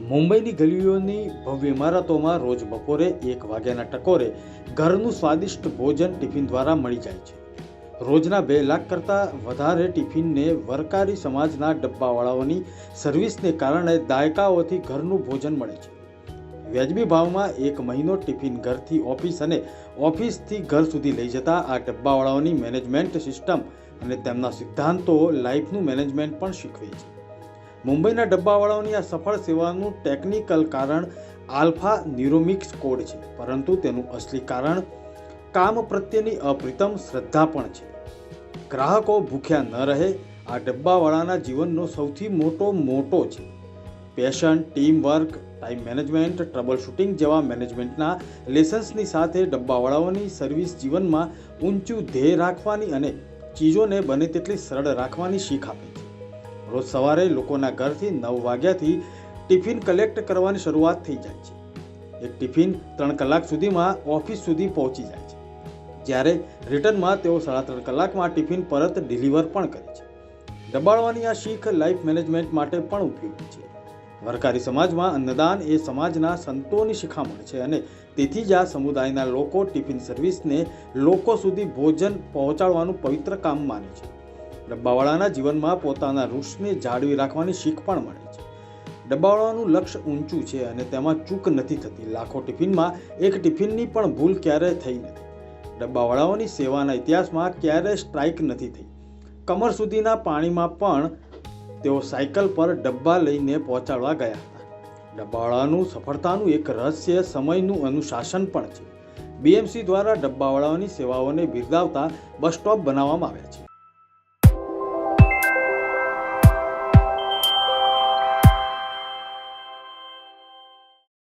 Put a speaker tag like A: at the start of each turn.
A: મુંબઈની ગલીઓની ભવ્ય ઇમારતોમાં રોજ બપોરે એક વાગ્યાના ટકોરે ઘરનું સ્વાદિષ્ટ ભોજન ટિફિન દ્વારા મળી જાય છે. રોજના બે લાખ કરતાં વધારે ટિફિનને વરકારી સમાજના ડબ્બાવાળાઓની સર્વિસને કારણે દાયકાઓથી ઘરનું ભોજન મળે છે. વ્યાજબી ભાવમાં એક મહિનો ટિફિન ઘરથી ઓફિસ અને ઓફિસથી ઘર સુધી લઈ જતા આ ડબ્બાવાળાઓની મેનેજમેન્ટ સિસ્ટમ અને તેમના સિદ્ધાંતો લાઈફનું મેનેજમેન્ટ પણ શીખવે છે. મુંબઈના ડબ્બાવાળાઓની આ સફળ સેવાનું ટેકનિકલ કારણ આલ્ફા ન્યુરોમિક્સ કોડ છે, પરંતુ તેનું અસલી કારણ કામ પ્રત્યેની અપ્રિતમ શ્રદ્ધા પણ છે. ગ્રાહકો ભૂખ્યા ન રહે, આ ડબ્બાવાળાના જીવનનો સૌથી મોટો મોટો છે. Passion team work time management trouble shooting જેવા મેનેજમેન્ટના લેસન્સની સાથે ડબ્બાવાળાઓની સર્વિસ જીવનમાં ઊંચું ધ્યેય રાખવાની અને ચીજોને બને તેટલી સરળ રાખવાની શીખ આપે. રોજ સવારે લોકોના ઘરથી નવ વાગ્યાથી ટિફિન કલેક્ટ કરવાની શરૂઆત થઈ જાય છે. એક ટિફિન ત્રણ કલાક સુધીમાં ઓફિસ સુધી પહોંચી જાય છે. જ્યારે રિટર્નમાં તેઓ સાડા ત્રણ કલાકમાં ટિફિન પરત ડિલિવર પણ કરે છે. દબાડવાની આ શીખ લાઈફ મેનેજમેન્ટ માટે પણ ઉપયોગી છે. વરકારી સમાજમાં અન્નદાન એ સમાજના સંતોની શિખામણ છે અને તેથી જ આ સમુદાયના લોકો ટિફિન સર્વિસને લોકો સુધી ભોજન પહોંચાડવાનું પવિત્ર કામ માને છે. ડબ્બાવાળાના જીવનમાં પોતાના વૃક્ષને જાળવી રાખવાની શીખ પણ મળે છે. ડબ્બાવાળાનું લક્ષ્ય ઊંચું છે અને તેમાં ચૂક નથી થતી. લાખો ટિફિનમાં એક ટિફિનની પણ ભૂલ ક્યારેય થઈ નથી. ડબ્બાવાળાઓની સેવાના ઇતિહાસમાં ક્યારેય સ્ટ્રાઇક નથી થઈ. કમર સુધીના પાણીમાં પણ તેઓ સાયકલ પર ડબ્બા લઈને પહોંચાડવા ગયા હતા. ડબ્બાવાળાનું સફળતાનું એક રહસ્ય સમયનું અનુશાસન પણ છે. બીએમસી દ્વારા ડબ્બાવાળાઓની સેવાઓને બિરદાવતા બસ સ્ટોપ બનાવવામાં આવ્યા છે.